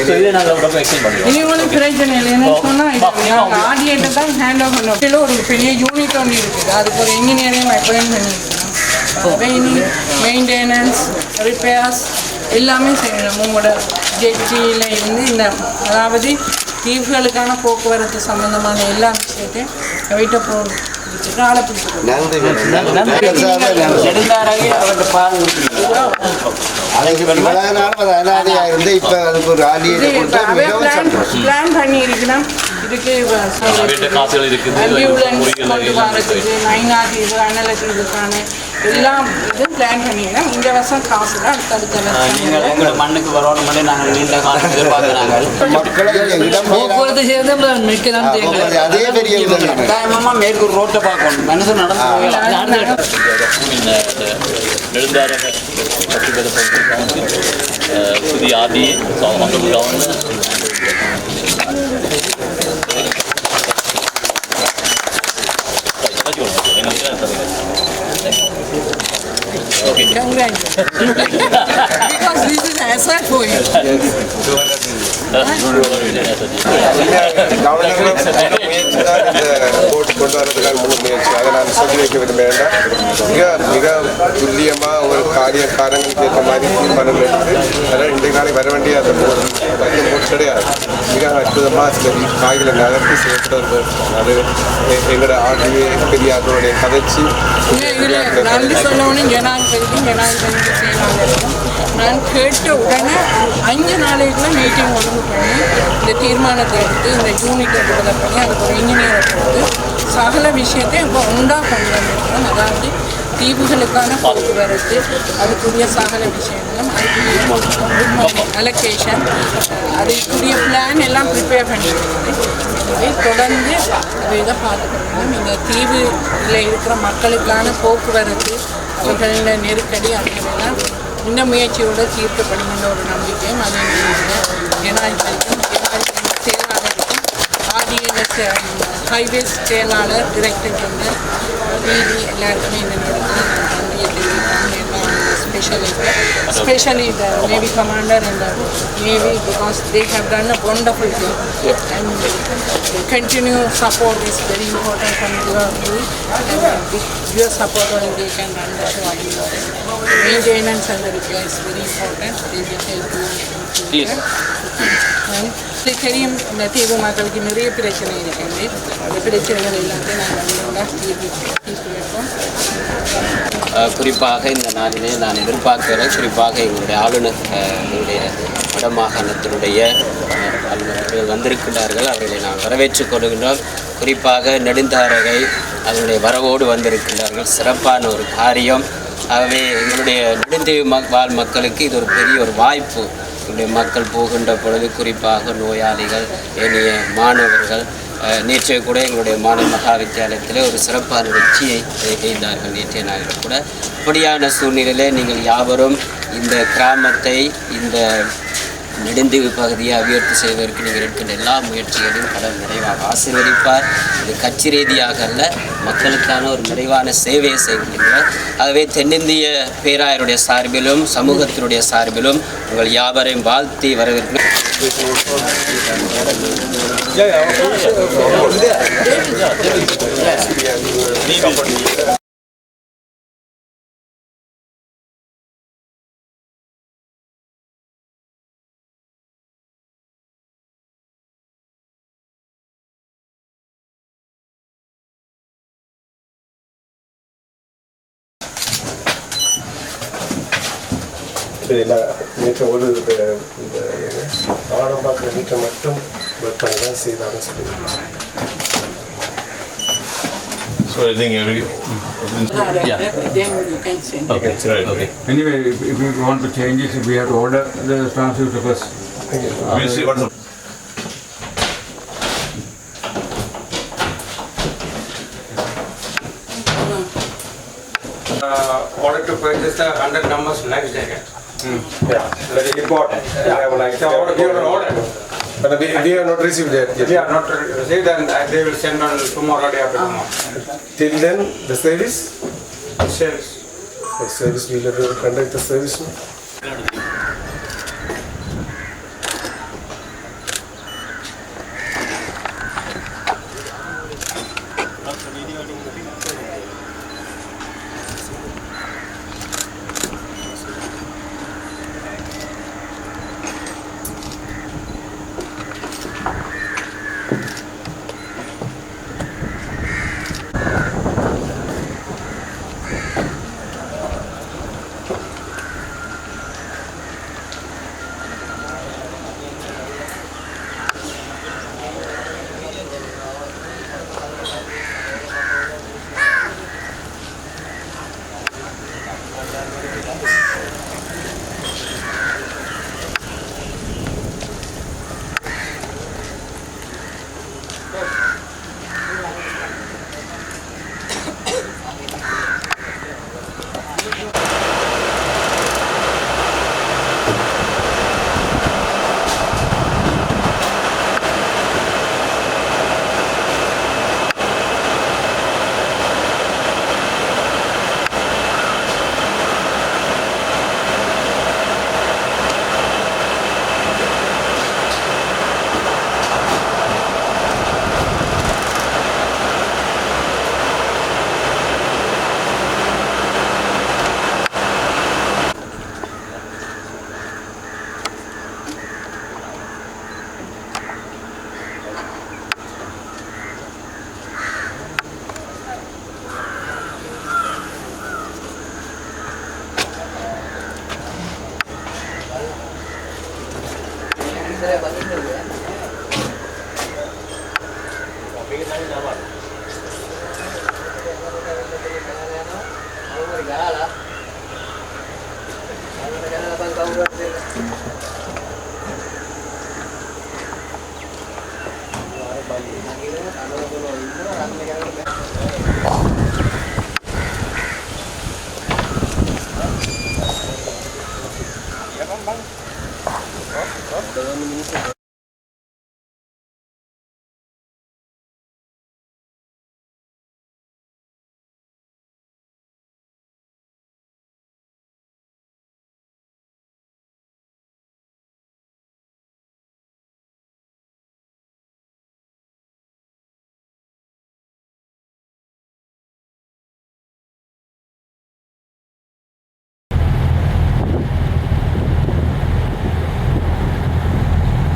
இதை நாங்கள் ரொம்ப பெரிய யூனிட் ஒன்று இருக்குது. அதுக்கு ஒரு இன்ஜினியரையும் அப்பாயின் பண்ணியிருக்கோம் மெயின்டெனன்ஸ் ரிப்பேர்ஸ் எல்லாமே செய்யணும். உங்களோட ஜெட்டியில் இருந்து இந்த அதாவது தீவுகளுக்கான போக்குவரத்து சம்பந்தமான எல்லா விஷயத்தையும் வீட்டை போ வச்சுட்டு ஆளை பிடிச்சிருக்கோம் நெடுந்தாராகி அவர்கிட்ட பாருங்க கொடுத்துருக்கீங்க அதுக்கு இவ்வளவு நாள் அது அனாதையா இருந்து இப்ப அதுக்கு ஒரு ஆலியை கொடுத்தா மிகவும் சந்தோஷம் பிளான் பண்ணி இருக்கிறோம் இதுக்கு வீட்டு காசுகள் இருக்குது அம்பியூலன்ஸ் பொறியியல் கொண்டு வரதுக்கு நைனா தீவு அனலக்கு இதுக்கான எல்லாம் இது பிளான் பண்ணிக்கிறோம் இந்த வருஷம் காசு தான் அடுத்தடுத்த வருஷம் மண்ணுக்கு வரணும் மட்டும் நாங்கள் நீண்ட காலம் எதிர்பார்க்குறாங்க. போக்குவரத்து சேர்ந்து மிக்கலாம் அதே பெரிய உதவி கட்டாயமா மேற்கு ரோட்டை பார்க்கணும். மனுஷன் நடந்து புதிய Congratulations. because this is asset for you. Yes. Yes. Yes. Yes. அதை சொல்லி வைக்க விரும்புகிறேன் மிக மிக துல்லியமாக ஒரு காரியக்காரங்களுக்கு ஏற்ற மாதிரி தீர்மானம் எடுத்து அதனால் இன்றைக்கு நாளைக்கு வர வேண்டிய அந்த கிடையாது மிக அற்புதமாக சில காய்களை நகர்த்தி செயல்பட்டு அது எ- எங்களோட ஆட்சியை பெரியார்களுடைய கதைச்சி நான் கேட்ட உடனே அஞ்சு நாளைக்குள்ள மீட்டிங் ஒழுங்கு பண்ணி இந்த தீர்மானத்தை எடுத்து இந்த யூனிட்டை டெவலப் பண்ணி அதுக்கு ஒரு இன்ஜினியரை கொடுத்து விஷயத்தை இப்போ உண்டா கொண்டு வந்திருக்கிறோம் அதாவது தீவுகளுக்கான போக்குவரத்து அதுக்குரிய சகல விஷயங்களும் அதுக்குரிய அலோகேஷன் அதுக்குரிய பிளான் எல்லாம் ப்ரிப்பேர் பண்ணியிருக்கிறது தொடர்ந்து அதை இதை பார்த்துக்கணும் இந்த தீவில் இருக்கிற மக்களுக்கான போக்குவரத்து அவர்களின் நெருக்கடி அவைகளெல்லாம் இந்த முயற்சியோடு தீர்க்கப்படுகின்ற ஒரு நம்பிக்கையும் அதே நேரத்தில் ஜனாதிபதிக்கும் ஜனாதிபதி ഹൈവേ സ്റ്റേയിലാണ് ഡിറക്റ്റ് ചെയ്തത് ഈ എല്ലാവർക്കും ഇതിനോട് நேரத்தில் நன்றியை தெரிவிக்கிறேன் especially the Navy commander and the Navy because they have done a wonderful job and the continue support is very important from your you and with your support only they can run the show and maintenance and the repair is very important they will help you in இது தெரியும் இந்த தீவு மக்களுக்கு நிறைய பிரச்சனை இருக்குது அந்த பிரச்சனைகள் எல்லாத்தையும் நாங்கள் தீர்வு குறிப்பாக இந்த நாளிலே நான் எதிர்பார்க்கிறேன் குறிப்பாக எங்களுடைய ஆளுநர் எங்களுடைய வடமாகாணத்தினுடைய ஆளுநர்கள் வந்திருக்கிறார்கள் அவர்களை நான் வரவேற்றுக் கொள்கின்றோம். குறிப்பாக நெடுந்தாரகை அதனுடைய வரவோடு வந்திருக்கிறார்கள் சிறப்பான ஒரு காரியம். ஆகவே எங்களுடைய நெடுந்தீவு மக் வாழ் மக்களுக்கு இது ஒரு பெரிய ஒரு வாய்ப்பு. எங்களுடைய மக்கள் போகின்ற பொழுது குறிப்பாக நோயாளிகள் ஏனைய மாணவர்கள் நேற்றைய கூட எங்களுடைய மாநில மகா வித்தியாலயத்தில் ஒரு சிறப்பான வெற்றியை செய்தார்கள் நேற்றைய நாளில் கூட. இப்படியான சூழ்நிலையிலே நீங்கள் யாவரும் இந்த கிராமத்தை இந்த நெடுந்தீவு பகுதியை அபிவிருத்தி செய்வதற்கு நீங்கள் எடுக்கின்ற எல்லா முயற்சிகளையும் கடவுள் நிறைவாக ஆசீர்வதிப்பார். இது கட்சி ரீதியாக அல்ல மக்களுக்கான ஒரு நிறைவான சேவையை செய்கின்றனர். ஆகவே தென்னிந்திய பேராயருடைய சார்பிலும் சமூகத்தினுடைய சார்பிலும் உங்கள் யாவரையும் வாழ்த்தி வரவேற்கிறேன். இல்லை நேற்று ஒரு இது இந்த ஆடம் பார்க்குற வீட்டை மட்டும் ஒர்க் பண்ணி தான் செய்தாங்கன்னு சொல்லியிருக்காங்க So I think every, yeah, Then you can send. okay, right, okay. Anyway, if if we want to change it, we have to order the transcript first. We'll see what's the Uh, order to purchase the 100 numbers life jacket. Yeah, very important. Yeah, like So order, order. But we, we have not received that yet. We are not received and uh, they will send on tomorrow day after tomorrow. Till then, the service, the service, we will conduct the service. すればできるね Thank you.